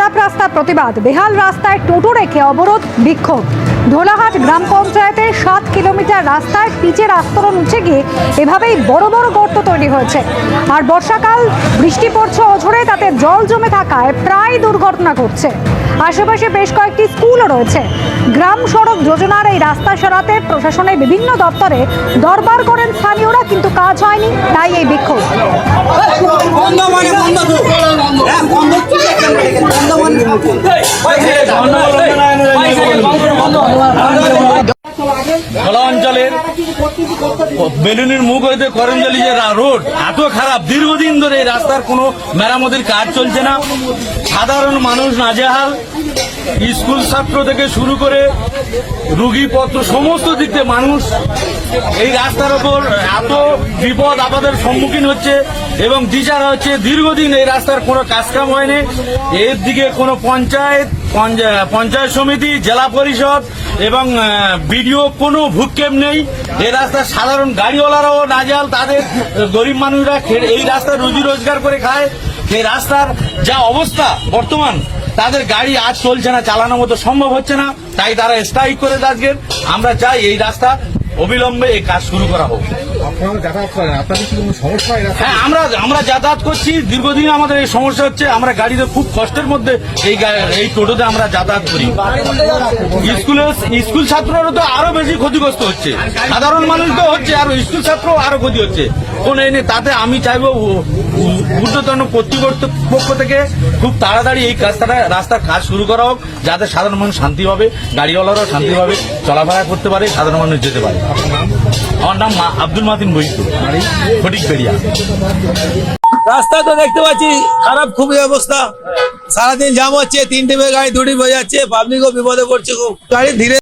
খারাপ রাস্তার প্রতিবাদ। বেহাল রাস্তায় টোটো রেখে অবরোধ, বিক্ষোভ। ধোলাহাট গ্রাম পঞ্চায়েতের সাত কিলোমিটার রাস্তায় পিচের আস্তরণ উঠে গিয়ে এভাবেই বড় বড় গর্ত তৈরি হয়েছে। আর বর্ষাকাল, বৃষ্টি পড়ছে অঝরে, তাতে জল জমে থাকায় প্রায় দুর্ঘটনা ঘটছে। আশেপাশে বেশ কয়েকটি স্কুলও রয়েছে। গ্রাম সড়ক যোজনার এই রাস্তা সরাতে প্রশাসনের বিভিন্ন দপ্তরে দরবার করেন স্থানীয়রা, কিন্তু কাজ হয়নি, তাই এই বিক্ষোভ। বেলুনির মুখ হইতে করঞ্জলি যে রোড, এত খারাপ। দীর্ঘদিন ধরে রাস্তার কোনো মেরামতির কাজ চলছে না। সাধারণ মানুষ নাজেহাল। স্কুল ছাত্র থেকে শুরু করে রুগীপত্র সমস্ত দিক থেকে মানুষ এই রাস্তার ওপর এত বিপদ আপাদের সম্মুখীন হচ্ছে এবং দিশারা হচ্ছে, দীর্ঘদিন এই রাস্তার কোনো কাজকাম হয়নি। এর দিকে কোনো পঞ্চায়েত পঞ্চা- পঞ্চায়েত সমিতি, জেলা পরিষদ এবং বিডিও কোনো ভূক্ষেপ নেই। এই রাস্তার সাধারণ গাড়িওয়ালারাও নাজাল তাদের গরিব মানুষরা এই রাস্তা রুজি রোজগার করে খায়। এই রাস্তার যা অবস্থা বর্তমান, তাদের গাড়ি আজ চলছে না, চালানোর মতো সম্ভব হচ্ছে না, তাই তারা স্ট্রাইক করে আজকের আমরা চাই এই রাস্তা অবিলম্বে এই কাজ শুরু করা হোক। হয় আমরা আমরা যাতায়াত করছি দীর্ঘদিন আমাদের এই সমস্যা হচ্ছে আমরা গাড়িতে খুব কষ্টের মধ্যে এই এই টোটোতে আমরা যাতায়াত করি। স্কুলে স্কুল ছাত্ররা তো আরও বেশি ক্ষতিগ্রস্ত হচ্ছে। সাধারণ মানুষ তো হচ্ছে আর স্কুল ছাত্র আরও ক্ষতি হচ্ছে। কোন এনে তাতে আমি চাইব ঊর্ধ্বতন কর্তৃপক্ষ পক্ষ থেকে খুব তাড়াতাড়ি এই রাস্তাটা রাস্তার কাজ শুরু করা হোক যাতে সাধারণ মানুষ শান্তি পাবে গাড়িওয়ালারাও শান্তিভাবে চলাফেরা করতে পারে সাধারণ মানুষ যেতে পারে। আমার নাম আব্দুল মাতিন বৈদ্য। ফটিক রাস্তা তো দেখতে পাচ্ছি, খারাপ খুবই অবস্থা। সারাদিন জাম হচ্ছে, তিনটে গাড়ি, দুটি যাচ্ছে, পাবলিকও বিপদে পড়ছে খুব। গাড়ি ধীরে